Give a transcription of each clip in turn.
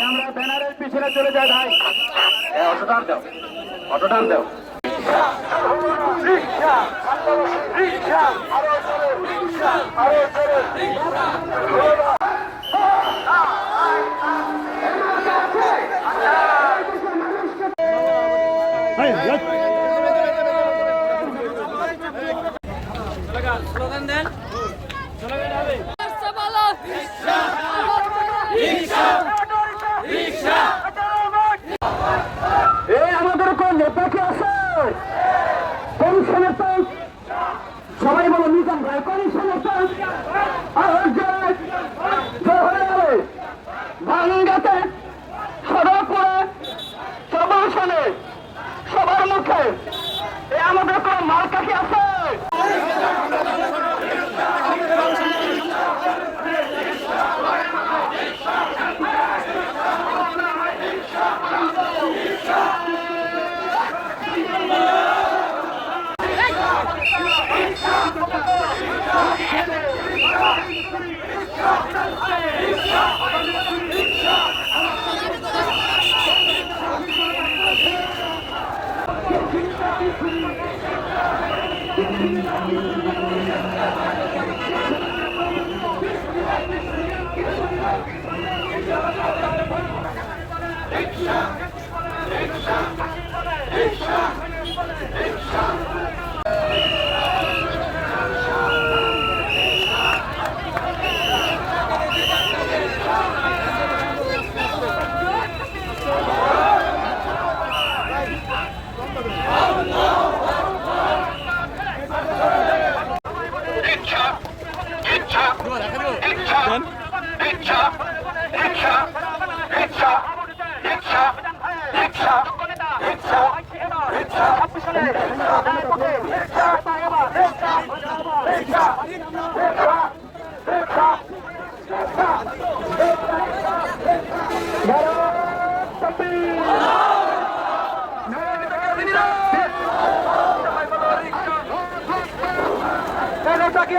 আমরা ব্যানারের পিছনে চলে যাই ভাই অটোটান দাও অটোটান দাও Sabahlar. এই আমাদের কোন নেতা কি আছে কোন নেতা সবাই বলো নিজাম ভাই কোন নেতা আর জয় জয় ভাঙ্গাতে সদরপুরে সবলসনে সবার মুখে এ আমাদের কোন মার্কা কি আছে নেতা কি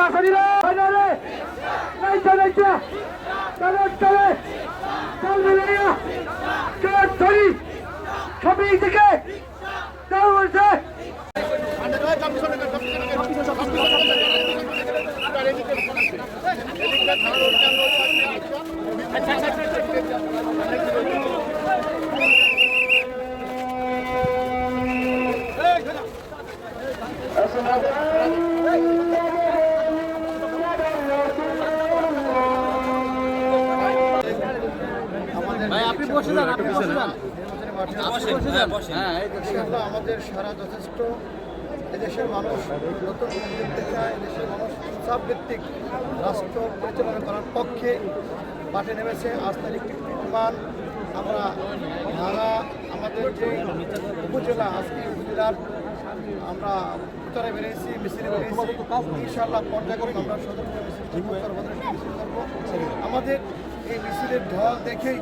আসেনি রে নাইচা নাইচা চলে চলে চলবে না চল চলি ছবি থেকে চল বলছে ইনশাআল্লাহ আমাদের সারা যথেষ্ট। এদেশের মানুষ নতুন দেখতে চায় এদেশের মানুষ ইনসাফ ভিত্তিক রাষ্ট্র পরিচালনা করার পক্ষে মাঠে নেমেছে। আজ তার একটি প্রমাণ আমরা ভাঙা আমাদের যে উপজেলা আজকে উপজেলার আমরা উত্তরে বেরিয়েছি মিছিলে বেরিয়েছি। ইনশাআল্লাহ পর্যায়ক্রমে আমরা সদর মিছিল করব। আমাদের এই মিছিলের ঢল দেখেই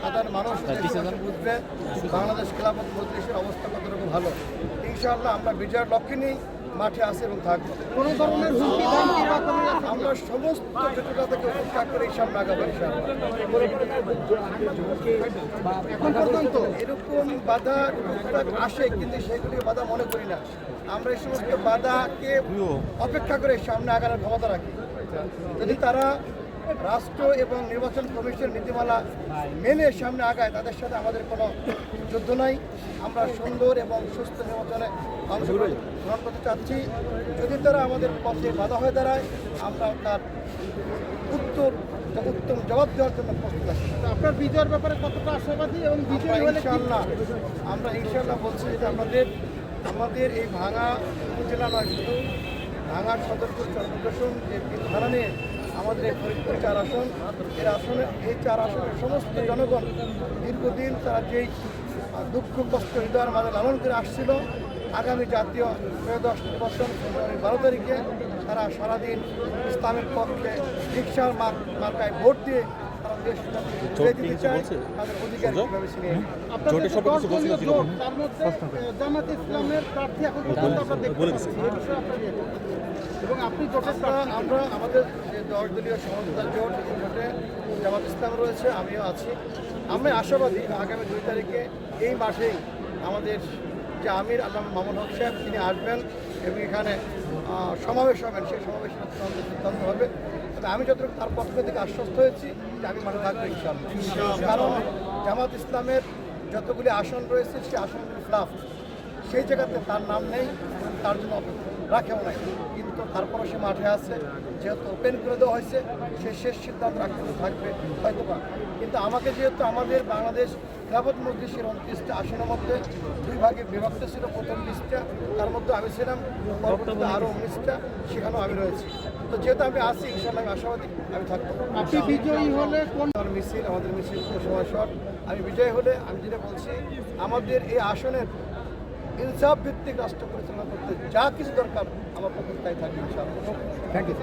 সাধারণ মানুষ বুঝবে বাংলাদেশ খেলাফত মজলিসের অবস্থা কতটুকু ভালো। ইনশাআল্লাহ আমরা বিজয়ের লক্ষ্যে নিয়ে মাঠে আছে এবং থাকব। কোনো ধরনের আমরা সমস্ত জটিলতা থেকে উপেক্ষা করে এই সামনে আগাবো। এখন পর্যন্ত এরকম বাধা আসে কিন্তু সেগুলি বাধা মনে করি না। আমরা এই সমস্ত বাধাকে অপেক্ষা করে সামনে আগানোর ক্ষমতা রাখি। যদি তারা রাষ্ট্র এবং নির্বাচন কমিশনের নীতিমালা মেনে সামনে আগায় তাদের সাথে আমাদের কোনো যুদ্ধ নাই। আমরা সুন্দর এবং সুস্থ নির্বাচনে অংশগ্রহণ গ্রহণ করতে চাচ্ছি। যদি তারা আমাদের পথে বাধা হয়ে দাঁড়ায় আমরা তার উত্তর উত্তম জবাব দেওয়ার জন্য প্রস্তুত আছি। আপনার বিজয়ের ব্যাপারে কতটা আশাবাদী এবং বিজয় হলে ইনশাল্লাহ আমরা ইনশাল্লাহ বলছি যে আমাদের আমাদের এই ভাঙা উপজেলা নয় শুধু ভাঙা সদরপুর চন্দ্রকেশন যে নিয়ে আমাদের এই ফরিদপুর চার আসন, এর আসনে, এই চার আসনের সমস্ত জনগণ দীর্ঘদিন তারা যেই দুঃখ, কষ্ট হৃদয়ের মাঝে লালন করে আসছিল, আগামী জাতীয় ত্রয়োদশ নির্বাচন ফেব্রুয়ারি বারো তারিখে তারা সারাদিন ইসলামের পক্ষে রিক্সার মার- মার্কায় ভোট দিয়ে এবং আপনি জোটের আমরা আমরা আমাদের যে দশ দলীয় সমঝোতা জোট জোটে জামাত ইসলাম রয়েছে আমিও আছি। আমরা আশাবাদী আগামী দুই তারিখে এই মাসেই আমাদের যে আমির আল্লাহ মামুন হক সাহেব তিনি আসবেন এবং এখানে সমাবেশ হবেন সেই সমাবেশ হবে। আমি যতটুকু তার পক্ষ থেকে আশ্বস্ত হয়েছি যে আমি মাঠে থাকব ইনশাআল্লাহ। কারণ জামাত ইসলামের যতগুলি আসন রয়েছে, সেই আসনগুলি ফ্লাফ সেই জায়গাতে তার নাম নেই, তার জন্য রাখেও নাই। কিন্তু তারপরও সে মাঠে আছে, যেহেতু ওপেন করে দেওয়া হয়েছে, সে শেষ সিদ্ধান্ত রাখতে থাকবে, হয়তো বা। কিন্তু আমাকে যেহেতু আমাদের বাংলাদেশ খেলাফত মজলিসের উনত্রিশটা আসনের মধ্যে দুই ভাগে বিভক্ত ছিল, প্রথম লিস্টটা তার মধ্যে আমি ছিলাম, পরবর্তীতে আরও উনিশটা, সেখানেও আমি রয়েছি। তো যেহেতু আমি আসি ইনশাল্লাহ আমি আশাবাদী আমি থাকব। আপনি বিজয়ী হলে কোন মিছিল আমাদের মিছিল সময় আমি বিজয়ী হলে আমি যেটা বলছি আমাদের এই আসনের ইনসাফ ভিত্তিক রাষ্ট্র পরিচালনা করতে যা কিছু দরকার আমার পক্ষে তাই থাকবে ইনশাআল্লাহ। Thank you.